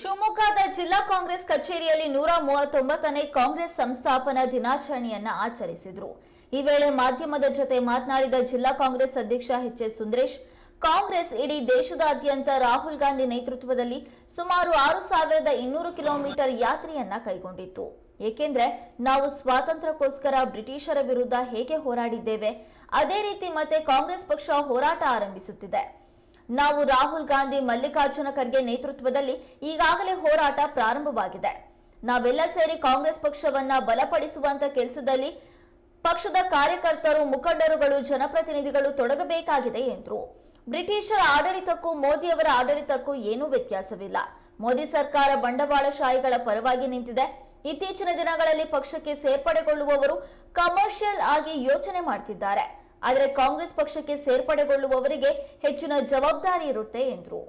ಶಿವಮೊಗ್ಗದ ಜಿಲ್ಲಾ ಕಾಂಗ್ರೆಸ್ ಕಚೇರಿಯಲ್ಲಿ ನೂರ ಮೂವತ್ತೊಂಬತ್ತನೇ ಕಾಂಗ್ರೆಸ್ ಸಂಸ್ಥಾಪನಾ ದಿನಾಚರಣೆಯನ್ನ ಆಚರಿಸಿದ್ರು. ಈ ವೇಳೆ ಮಾಧ್ಯಮದ ಜೊತೆ ಮಾತನಾಡಿದ ಜಿಲ್ಲಾ ಕಾಂಗ್ರೆಸ್ ಅಧ್ಯಕ್ಷ ಎಚ್ ಎಸ್ ಸುಂದರೇಶ್, ಕಾಂಗ್ರೆಸ್ ಇಡೀ ದೇಶದಾದ್ಯಂತ ರಾಹುಲ್ ಗಾಂಧಿ ನೇತೃತ್ವದಲ್ಲಿ ಸುಮಾರು ಆರು ಸಾವಿರದ ಇನ್ನೂರು ಕಿಲೋಮೀಟರ್ ಯಾತ್ರೆಯನ್ನ ಕೈಗೊಂಡಿತ್ತು. ಏಕೆಂದ್ರೆ ನಾವು ಸ್ವಾತಂತ್ರ್ಯಕ್ಕೋಸ್ಕರ ಬ್ರಿಟಿಷರ ವಿರುದ್ಧ ಹೇಗೆ ಹೋರಾಡಿದ್ದೇವೆ, ಅದೇ ರೀತಿ ಮತ್ತೆ ಕಾಂಗ್ರೆಸ್ ಪಕ್ಷ ಹೋರಾಟ ಆರಂಭಿಸುತ್ತಿದೆ. ನಾವು ರಾಹುಲ್ ಗಾಂಧಿ ಮಲ್ಲಿಕಾರ್ಜುನ ಖರ್ಗೆ ನೇತೃತ್ವದಲ್ಲಿ ಈಗಾಗಲೇ ಹೋರಾಟ ಪ್ರಾರಂಭವಾಗಿದೆ. ನಾವೆಲ್ಲ ಸೇರಿ ಕಾಂಗ್ರೆಸ್ ಪಕ್ಷವನ್ನ ಬಲಪಡಿಸುವಂತ ಕೆಲಸದಲ್ಲಿ ಪಕ್ಷದ ಕಾರ್ಯಕರ್ತರು, ಮುಖಂಡರುಗಳು, ಜನಪ್ರತಿನಿಧಿಗಳು ತೊಡಗಬೇಕಾಗಿದೆ ಎಂದರು. ಬ್ರಿಟಿಷರ ಆಡಳಿತಕ್ಕೂ ಮೋದಿಯವರ ಆಡಳಿತಕ್ಕೂ ಏನೂ ವ್ಯತ್ಯಾಸವಿಲ್ಲ. ಮೋದಿ ಸರ್ಕಾರ ಬಂಡವಾಳಶಾಹಿಗಳ ಪರವಾಗಿ ನಿಂತಿದೆ. ಇತ್ತೀಚಿನ ದಿನಗಳಲ್ಲಿ ಪಕ್ಷಕ್ಕೆ ಸೇರ್ಪಡೆಗೊಳ್ಳುವವರು ಕಮರ್ಷಿಯಲ್ ಆಗಿ ಯೋಚನೆ ಮಾಡ್ತಿದ್ದಾರೆ. ಆದರೆ ಕಾಂಗ್ರೆಸ್ ಪಕ್ಷಕ್ಕೆ ಸೇರ್ಪಡೆಗೊಳ್ಳುವವರಿಗೆ ಹೆಚ್ಚಿನ ಜವಾಬ್ದಾರಿ ಇರುತ್ತೆ ಎಂದರು.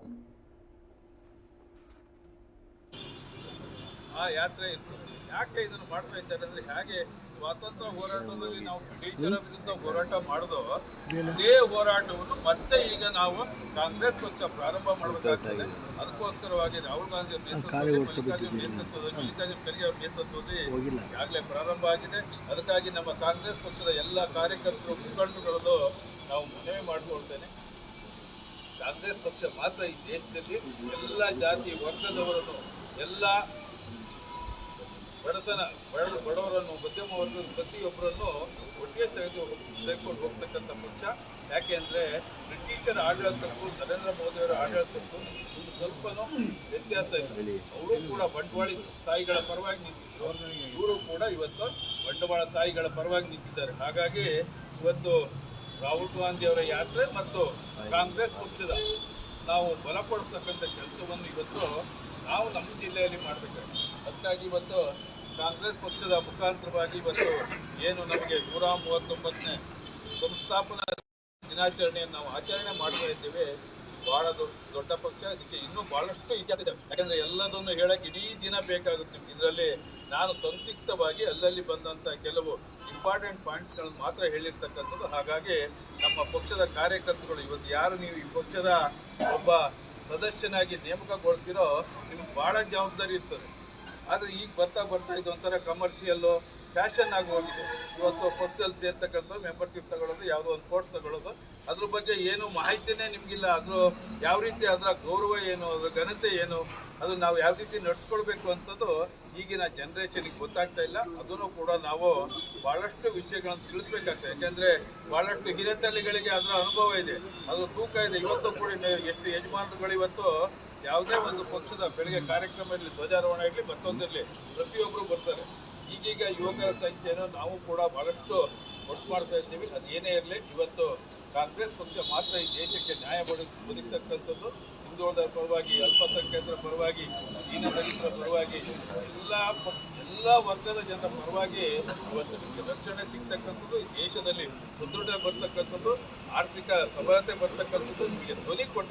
ಯಾಕೆ ಇದನ್ನು ಮಾಡ್ತಾ ಇದ್ದಾರೆ ಅಂದ್ರೆ ಹೇಗೆ ಸ್ವಾತಂತ್ರ್ಯ ಹೋರಾಟದಲ್ಲಿ ನಾವು ಬ್ರಿಟಿಷರ ವಿರುದ್ಧ ಹೋರಾಟ ಮಾಡಿದೋ ಅದೇ ಹೋರಾಟವನ್ನು ಮತ್ತೆ ಈಗ ನಾವು ಕಾಂಗ್ರೆಸ್ ಪಕ್ಷ ಪ್ರಾರಂಭ ಮಾಡಬೇಕಾಗ್ತದೆ. ಅದಕ್ಕೋಸ್ಕರವಾಗಿ ರಾಹುಲ್ ಗಾಂಧಿ ಅವರ ನೇತೃತ್ವದಲ್ಲಿ ಮಲ್ಲಿಕಾರ್ಜುನ ನೇತೃತ್ವದಲ್ಲಿ ಮಲ್ಲಿಕಾರ್ಜುನ ಖರ್ಗೆ ಅವರ ನೇತೃತ್ವದಲ್ಲಿ ಈಗಾಗಲೇ ಪ್ರಾರಂಭ ಆಗಿದೆ. ಅದಕ್ಕಾಗಿ ನಮ್ಮ ಕಾಂಗ್ರೆಸ್ ಪಕ್ಷದ ಎಲ್ಲ ಕಾರ್ಯಕರ್ತರು ಮುಖಂಡರುಗಳದ್ದು ನಾವು ಮನವಿ ಮಾಡಿಕೊಳ್ತೇನೆ. ಕಾಂಗ್ರೆಸ್ ಪಕ್ಷ ಮಾತ್ರ ಈ ದೇಶದಲ್ಲಿ ಎಲ್ಲ ಜಾತಿ ವರ್ಗದವರನ್ನು ಎಲ್ಲ ಬಡತನ, ಬಡ, ಬಡವರನ್ನು, ಮಧ್ಯಮ ವರ್ಗದ ಪ್ರತಿಯೊಬ್ಬರನ್ನು ಒಟ್ಟಿಗೆ ತೆಗೆದು ತೆಗೆದುಕೊಂಡು ಹೋಗ್ತಕ್ಕಂಥ ಪಕ್ಷ. ಯಾಕೆ ಅಂದರೆ ಬ್ರಿಟಿಷರ ಆಡಳಿತಕ್ಕೂ ನರೇಂದ್ರ ಮೋದಿಯವರ ಆಡಳಿತಕ್ಕೂ ಒಂದು ಸ್ವಲ್ಪನೂ ವ್ಯತ್ಯಾಸ ಇದೆ ಅವರು ಕೂಡ ಬಂಡವಾಳಿ ತಾಯಿಗಳ ಪರವಾಗಿ ನಿಂತಿದ್ದರು ಇವರು ಕೂಡ ಇವತ್ತು ಬಂಡವಾಳ ತಾಯಿಗಳ ಪರವಾಗಿ ನಿಂತಿದ್ದಾರೆ. ಹಾಗಾಗಿ ಇವತ್ತು ರಾಹುಲ್ ಗಾಂಧಿ ಅವರ ಯಾತ್ರೆ ಮತ್ತು ಕಾಂಗ್ರೆಸ್ ಪಕ್ಷದ ನಾವು ಬಲಪಡಿಸ್ತಕ್ಕಂಥ ಕೆಲಸವನ್ನು ಇವತ್ತು ನಾವು ನಮ್ಮ ಜಿಲ್ಲೆಯಲ್ಲಿ ಮಾಡಬೇಕಾಗಿದೆ ಅದಕ್ಕಾಗಿ ಇವತ್ತು ಕಾಂಗ್ರೆಸ್ ಪಕ್ಷದ ಮುಖಾಂತರವಾಗಿ ಇವತ್ತು ಏನು ನಮಗೆ ನೂರ ಮೂವತ್ತೊಂಬತ್ತನೇ ಸಂಸ್ಥಾಪನಾ ದಿನಾಚರಣೆಯನ್ನು ನಾವು ಆಚರಣೆ ಮಾಡ್ತಾ ಇದ್ದೇವೆ. ಬಹಳ ದೊಡ್ಡ ದೊಡ್ಡ ಪಕ್ಷ. ಇದಕ್ಕೆ ಇನ್ನೂ ಬಹಳಷ್ಟು ಇತಿಹಾಸ ಯಾಕಂದ್ರೆ ಎಲ್ಲದನ್ನು ಹೇಳಕ್ಕೆ ಇಡೀ ದಿನ ಬೇಕಾಗುತ್ತೆ. ಇದರಲ್ಲಿ ನಾನು ಸಂಕ್ಷಿಪ್ತವಾಗಿ ಅಲ್ಲಲ್ಲಿ ಬಂದಂಥ ಕೆಲವು ಇಂಪಾರ್ಟೆಂಟ್ ಪಾಯಿಂಟ್ಸ್ಗಳನ್ನು ಮಾತ್ರ ಹೇಳಿರ್ತಕ್ಕಂಥದ್ದು. ಹಾಗಾಗಿ ನಮ್ಮ ಪಕ್ಷದ ಕಾರ್ಯಕರ್ತರು ಇವತ್ತು ಯಾರು ನೀವು? ಈ ಪಕ್ಷದ ಒಬ್ಬ ಸದಸ್ಯನಾಗಿ ನೇಮಕಗೊಳ್ತಿರೋ ನಿಮ್ಗೆ ಬಹಳ ಜವಾಬ್ದಾರಿ ಇರ್ತದೆ. ಆದರೆ ಈಗ ಬರ್ತಾ ಬರ್ತಾ ಇದೊಂಥರ ಕಮರ್ಷಿಯಲ್ಲು ಫ್ಯಾಷನ್ ಆಗಿ ಹೋಗಿದೆ. ಇವತ್ತು ಪಕ್ಷದಲ್ಲಿ ಸೇರ್ತಕ್ಕಂಥ ಮೆಂಬರ್ಶಿಪ್ ತಗೊಳ್ಳೋದು ಯಾವುದೋ ಒಂದು ಕೋರ್ಸ್ ತಗೊಳ್ಳೋದು ಅದ್ರ ಬಗ್ಗೆ ಏನು ಮಾಹಿತಿನೇ ನಿಮಗಿಲ್ಲ. ಅದ್ರ ಯಾವ ರೀತಿ ಅದರ ಗೌರವ ಏನು, ಅದರ ಘನತೆ ಏನು, ಅದು ನಾವು ಯಾವ ರೀತಿ ನಡ್ಸ್ಕೊಳ್ಬೇಕು ಅಂತದ್ದು ಈಗಿನ ಜನ್ರೇಷನ್ಗೆ ಗೊತ್ತಾಗ್ತಾ ಇಲ್ಲ. ಅದನ್ನು ಕೂಡ ನಾವು ಭಾಳಷ್ಟು ವಿಷಯಗಳನ್ನು ತಿಳಿಸ್ಬೇಕಾಗ್ತದೆ. ಯಾಕೆಂದರೆ ಭಾಳಷ್ಟು ಹಿರಿತಲ್ಲಿಗಳಿಗೆ ಅದರ ಅನುಭವ ಇದೆ. ಅದರ ತೂಕ ಇದೆ. ಇವತ್ತು ಕೂಡ ಎಷ್ಟು ಯಜಮಾನರುಗಳು ಇವತ್ತು ಯಾವುದೇ ಒಂದು ಪಕ್ಷದ ಬೆಳಗ್ಗೆ ಕಾರ್ಯಕ್ರಮ ಇರಲಿ, ಧ್ವಜಾರೋಹಣ ಇರಲಿ, ಮತ್ತೊಂದಿರಲಿ ಪ್ರತಿಯೊಬ್ಬರು ಬರ್ತಾರೆ. ಈಗೀಗ ಯುವಕರ ಸಂಖ್ಯೆಯನ್ನು ನಾವು ಕೂಡ ಬಹಳಷ್ಟು ಒಟ್ಟು ಮಾಡ್ತಾ ಇದ್ದೀವಿ ಅದು ಏನೇ ಇರಲಿ, ಇವತ್ತು ಕಾಂಗ್ರೆಸ್ ಪಕ್ಷ ಮಾತ್ರ ಈ ದೇಶಕ್ಕೆ ನ್ಯಾಯ ಒದಗಿಸ್ತಕ್ಕಂಥದ್ದು ಹಿಂದುಳಿದ ಪರವಾಗಿ, ಅಲ್ಪಸಂಖ್ಯಾತರ ಪರವಾಗಿ ದೀನದಲಿತರ ಪರವಾಗಿ, ಎಲ್ಲ ಎಲ್ಲ ವರ್ಗದ ಜನರ ಪರವಾಗಿ ಇವತ್ತು ನಿಮಗೆ ರಕ್ಷಣೆ ಸಿಗ್ತಕ್ಕಂಥದ್ದು. ದೇಶದಲ್ಲಿ ಸುದೃಢ ಬರ್ತಕ್ಕಂಥದ್ದು, ಆರ್ಥಿಕ ಸಬಲತೆ ಬರ್ತಕ್ಕಂಥದ್ದು. ನಿಮಗೆ ಧ್ವನಿ ಕೊಟ್ಟು